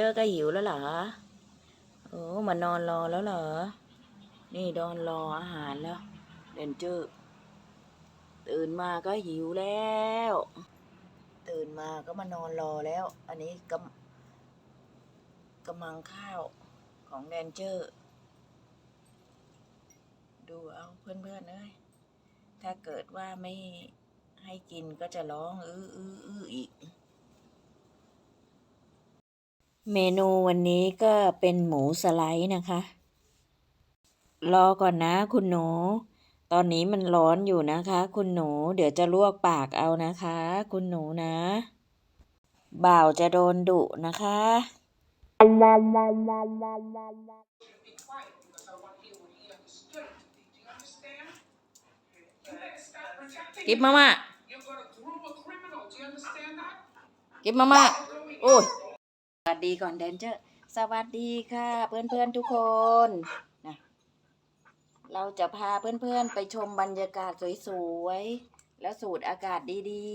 ร์ก็หิวแล้วเหรอโอ้มานอนรอแล้วเหรอ นี่นอนรออาหารแล้ว เดนเจอร์ตื่นมาก็หิวแล้ว ตื่นมาก็มานอนรอแล้ว อันนี้กำกำลังข้าวของแดนเจอร์ ดูเอาเพื่อนๆเอ้ย ถ้าเกิดว่าไม่ให้กินก็จะร้องอื้ออื้ออื้ออีก เมนูวันนี้ก็เป็นหมูสไลด์นะคะ รอก่อนนะคุณหนู ตอนนี้มันร้อนอยู่นะคะ คุณหนู เดี๋ยวจะลวกปากเอานะคะ คุณหนูนะ บ่าวจะโดนดุนะคะ กิบมามากิบมามาโอ้ย สวัสดีก่อนแดนเจอร์ สวัสดีค่ะ เพื่อนๆทุกคนนะเราจะพาเพื่อนๆไปชมบรรยากาศสวยๆ และสูดอากาศดี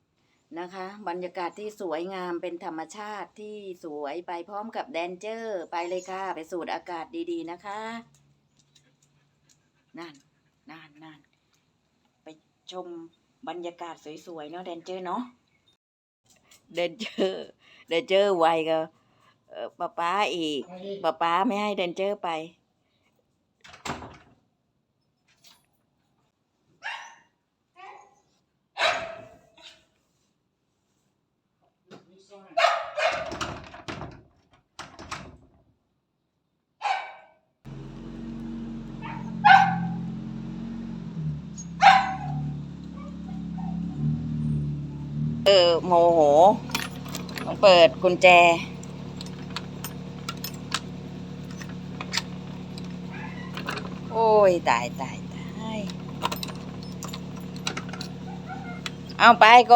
ๆ นะคะ บรรยากาศที่สวยงามเป็นธรรมชาติที่สวยไปพร้อมกับแดนเจอร์ ไปเลยค่ะ ไปสูดอากาศดีๆนะคะนั่นนั่นนั่นไปชมบรรยากาศสวยๆ เนาะแดนเจอร์เนาะ เดนเจอร์เดนเจอร์ไวกับเอ่อป้าป้าอีกป้าป้าไม่ให้เดนเจอร์ไป เออโมโห ต้องเปิดกุญแจ โอ้ย ตายตายตายเอาไปโก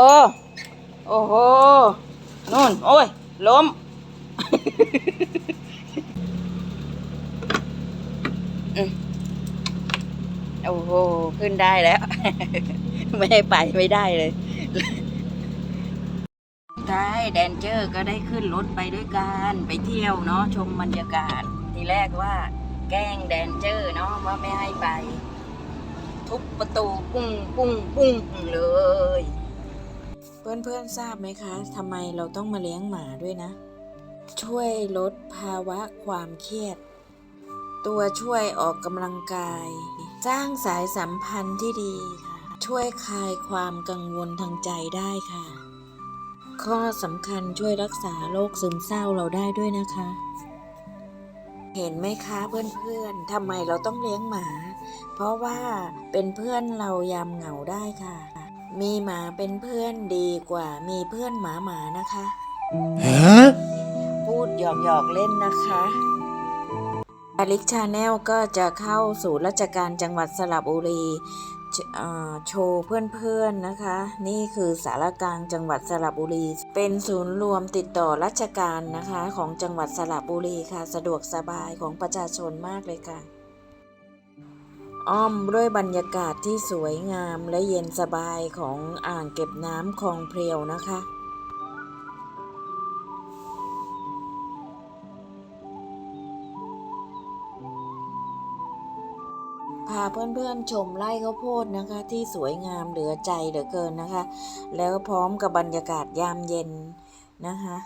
โอ้โหนู่น โอ้ย ล้ม โอ้โห ขึ้นได้แล้ว ไม่ให้ไปไม่ได้เลย ใช่แดนเจอร์ก็ได้ขึ้นรถไปด้วยกันไปเที่ยวเนาะชมบรรยากาศ ทีแรกว่าแกล้งแดนเจอร์เนาะว่าไม่ให้ไป ทุบประตูปุ้งปุ้งปุ้งเลย เพื่อนๆทราบไหมคะทำไมเราต้องมาเลี้ยงหมาด้วยนะ ช่วยลดภาวะความเครียด ตัวช่วยออกกำลังกาย สร้างสายสัมพันธ์ที่ดีค่ะช่วยคลายความกังวลทางใจได้ค่ะ ข้อสำคัญช่วยรักษาโรคซึมเศร้าเราได้ด้วยนะคะ เห็นไหมคะเพื่อนๆทำไมเราต้องเลี้ยงหมา เพราะว่าเป็นเพื่อนเรายามเหงาได้ค่ะ มีหมาเป็นเพื่อนดีกว่ามีเพื่อนหมาหมานะคะพูดหยอกๆเล่นนะคะอลิกชาแนลก็จะเข้าสู่ราชการจังหวัดสระบุรีชเอ่อ โชว์เพื่อนๆนะคะ นี่คือสารกลางจังหวัดสระบุรี เป็นศูนย์รวมติดต่อราชการนะคะ ของจังหวัดสระบุรีค่ะ สะดวกสบายของประชาชนมากเลยค่ะ อ้อมด้วยบรรยากาศที่สวยงามและเย็นสบายของอ่างเก็บน้ำคลองเพลียวนะคะาเพื่อนๆชมไร่ข้าวโพดนะคะ ที่สวยงามเหลือใจเหลือเกินนะคะ แล้วพร้อมกับบรรยากาศยามเย็นนะคะ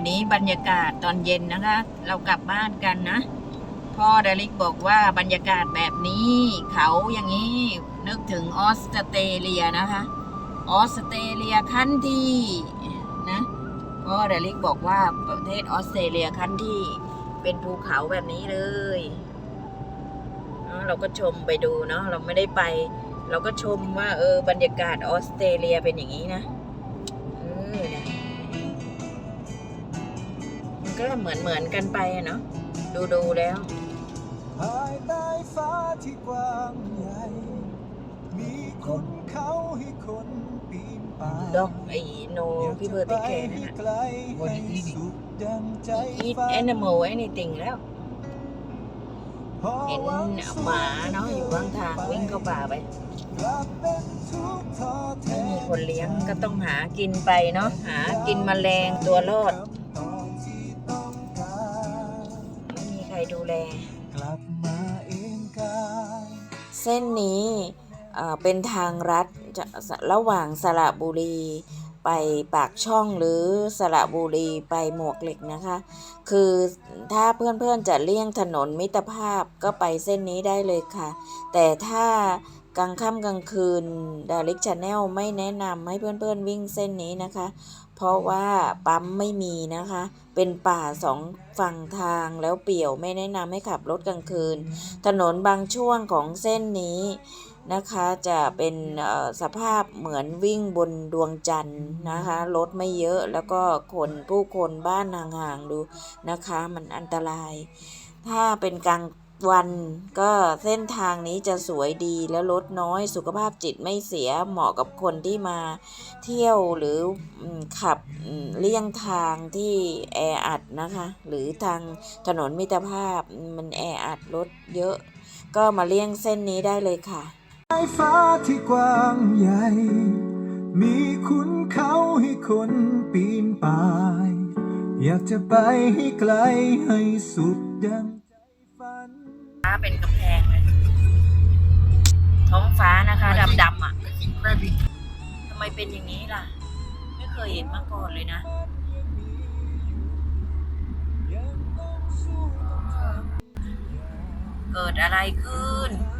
นนี้บรรยากาศตอนเย็นนะคะ เรากลับบ้านกันนะ พ่อเดลิกบอกว่าบรรยากาศแบบนี้ เขาอย่างนี้นึกถึงออสเตรเลียนะคะ ออสเตรเลียขั้นที่นะพ่อเดลิกบอกว่าประเทศออสเตรเลียขั้นที่เป็นภูเขาแบบนี้เลยเราก็ชมไปดูเนาะเราไม่ได้ไป เราก็ชมว่าเออบรรยากาศออสเตรเลียเป็นอย่างนี้นะ ก็เหมือนเหมือนกันไปอะเนาะดูดูๆแล้ว ภายใต้ฟ้าที่กว้างใหญ่ มีคุณเขาให้คนปีนป่ายดอกไอ้โนพี่เบอร์ติแคร์นั่นน่ะไกลให้สุดดังใจ eat ฝัน animal anything แล้วพอเห็นหวังหมาเนาะอยู่ข้างทางวิ่งเข้าป่าไปกลับเป็นทุกข์ท้อแท้ไม่มีคนเลี้ยงก็ต้องหากินไปเนาะหากินแมลงตัวรอด แลกลับมาเองกายเส้นนี้เอ่อเป็นทางรัดจะระหว่างสระบุรีไปปากช่องหรือสระบุรีไปหมวกเหล็กนะคะ คือถ้าเพื่อนๆจะเลี่ยงถนนมิตรภาพก็ไปเส้นนี้ได้เลยค่ะ แต่ถ้า กลางค่ำกลางคืนดาริกชาแนลไม่แนะนำให้เพื่อนๆวิ่งเส้นนี้นะคะ เพราะว่าปั๊มไม่มีนะคะ เป็นป่าสองฝั่งทางแล้วเปี่ยวไม่แนะนำให้ขับรถกลางคืน ถนนบางช่วงของเส้นนี้นะคะจะเป็นสภาพเหมือนวิ่งบนดวงจันทร์นะคะรถไม่เยอะแล้วก็คนผู้คนบ้านห่างๆดูนะคะ มันอันตราย ถ้าเป็นกลาง วันก็เส้นทางนี้จะสวยดีและรถน้อยสุขภาพจิตไม่เสียเหมาะกับคนที่มาเที่ยวหรือขับเลี่ยงทางที่แออัดนะคะ หรือทางถนนมิตรภาพมันแออัดรถเยอะ ก็มาเลี่ยงเส้นนี้ได้เลยค่ะฟ้าที่กว้างใหญ่ มีคุณเขาให้คนปีนป่าย อยากจะไปให้ไกลให้สุดดัง นฟ้าเป็นกำแพงเลยท้องฟ้านะคะดำดำๆอะทำไมเป็นอย่างนี้ล่ะ ไม่เคยเห็นมาก่อนเลยนะ เกิดอะไรขึ้นห